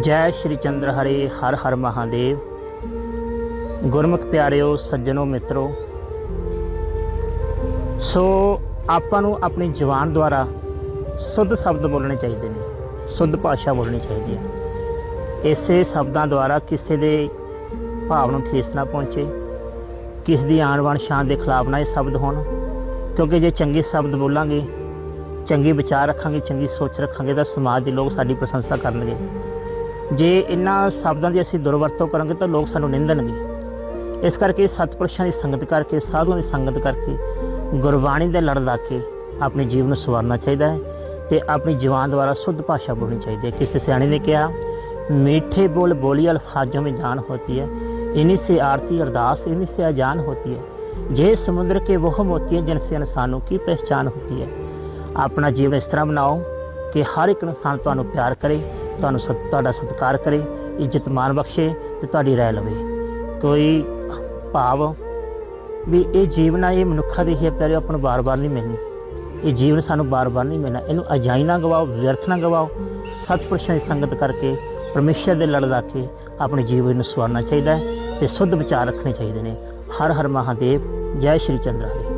ਜੈ ਸ਼੍ਰੀ ਚੰਦਰ ਹਰੇ, ਹਰ ਹਰ ਮਹਾਦੇਵ। ਗੁਰਮੁਖ ਪਿਆਰਿਓ, ਸੱਜਣੋ, ਮਿੱਤਰੋ। ਸੋ ਆਪਾਂ ਨੂੰ ਆਪਣੀ ਜ਼ੁਬਾਨ ਦੁਆਰਾ ਸੁੱਧ ਸ਼ਬਦ ਬੋਲਣੇ ਚਾਹੀਦੇ ਨੇ, ਸੁੱਧ ਭਾਸ਼ਾ ਬੋਲਣੀ ਚਾਹੀਦੀ ਹੈ। ਇਸੇ ਸ਼ਬਦਾਂ ਦੁਆਰਾ ਕਿਸੇ ਦੇ ਭਾਵ ਨੂੰ ਠੇਸ ਨਾ ਪਹੁੰਚੇ, ਕਿਸ ਦੀ ਆਣ ਬਾਣ ਸ਼ਾਨ ਦੇ ਖਿਲਾਫ ਨਾ ਇਹ ਸ਼ਬਦ ਹੋਣ। ਕਿਉਂਕਿ ਜੇ ਚੰਗੇ ਸ਼ਬਦ ਬੋਲਾਂਗੇ, ਚੰਗੇ ਵਿਚਾਰ ਰੱਖਾਂਗੇ, ਚੰਗੀ ਸੋਚ ਰੱਖਾਂਗੇ, ਤਾਂ ਸਮਾਜ ਦੇ ਲੋਕ ਸਾਡੀ ਪ੍ਰਸ਼ੰਸਾ ਕਰਨਗੇ। ਜੇ ਇਹਨਾਂ ਸ਼ਬਦਾਂ ਦੀ ਅਸੀਂ ਦੁਰਵਰਤੋਂ ਕਰਾਂਗੇ ਤਾਂ ਲੋਕ ਸਾਨੂੰ ਨਿੰਦਣਗੇ ਇਸ ਕਰਕੇ ਸਤਪੁਰਸ਼ਾਂ ਦੀ ਸੰਗਤ ਕਰਕੇ ਸਾਧੂਆਂ ਦੀ ਸੰਗਤ ਕਰਕੇ ਗੁਰਬਾਣੀ ਦੇ ਲੜ ਲਾ ਕੇ ਆਪਣੇ ਜੀਵਨ ਨੂੰ ਸਵਾਰਨਾ ਚਾਹੀਦਾ ਹੈ ਤੇ ਆਪਣੀ ਜ਼ੁਬਾਨ ਦੁਆਰਾ ਸ਼ੁੱਧ ਭਾਸ਼ਾ ਬੋਲਣੀ ਚਾਹੀਦੀ ਹੈ ਕਿਸੇ ਸਿਆਣੇ ਨੇ ਕਿਹਾ मीठे बोल बोली अल्फाजों में जान होती है इन्हीं से आरती अरदास इन्हीं से अजान होती है जे समुद्र के वह मोती हैं जिनसे इंसानों की पहचान होती है ਆਪਣਾ ਜੀਵਨ ਇਸ ਤਰ੍ਹਾਂ ਬਣਾਓ ਕਿ ਹਰ ਇੱਕ ਇਨਸਾਨ ਤੁਹਾਨੂੰ ਪਿਆਰ ਕਰੇ ਤੁਹਾਨੂੰ ਸਤ, ਤੁਹਾਡਾ ਸਤਿਕਾਰ ਕਰੇ, ਇੱਜ਼ਤ ਮਾਨ ਬਖਸ਼ੇ ਤੇ ਤੁਹਾਡੀ ਰਹਿ ਲਵੇ। ਕੋਈ ਭਾਵ ਵੀ ਇਹ ਜੀਵਨ ਆ, ਇਹ ਮਨੁੱਖਾਂ ਦੇ ਹੀ ਪਿਆਰੇ ਆਪਾਂ ਨੂੰ ਬਾਰ-ਬਾਰ ਨਹੀਂ ਮਿਲਣੀ। ਇਹ ਜੀਵਨ ਸਾਨੂੰ ਬਾਰ-ਬਾਰ ਨਹੀਂ ਮਿਲਣਾ। ਇਹਨੂੰ ਅਜਾਈ ਨਾ ਗਵਾਓ, ਵਿਅਰਥ ਨਾ ਗਵਾਓ। ਸਤਪੁਰਸ਼ਾਂ ਦੀ ਸੰਗਤ ਕਰਕੇ, ਪਰਮੇਸ਼ਰ ਦੇ ਲੜ ਲਾ ਕੇ ਆਪਣੇ ਜੀਵਨ ਨੂੰ ਸਵਾਰਨਾ ਚਾਹੀਦਾ ਹੈ ਤੇ ਸੁੱਧ ਵਿਚਾਰ ਰੱਖਣੇ ਚਾਹੀਦੇ ਨੇ। ਹਰ ਹਰ ਮਹਾਦੇਵ, ਜੈ ਸ਼੍ਰੀ ਚੰਦਰ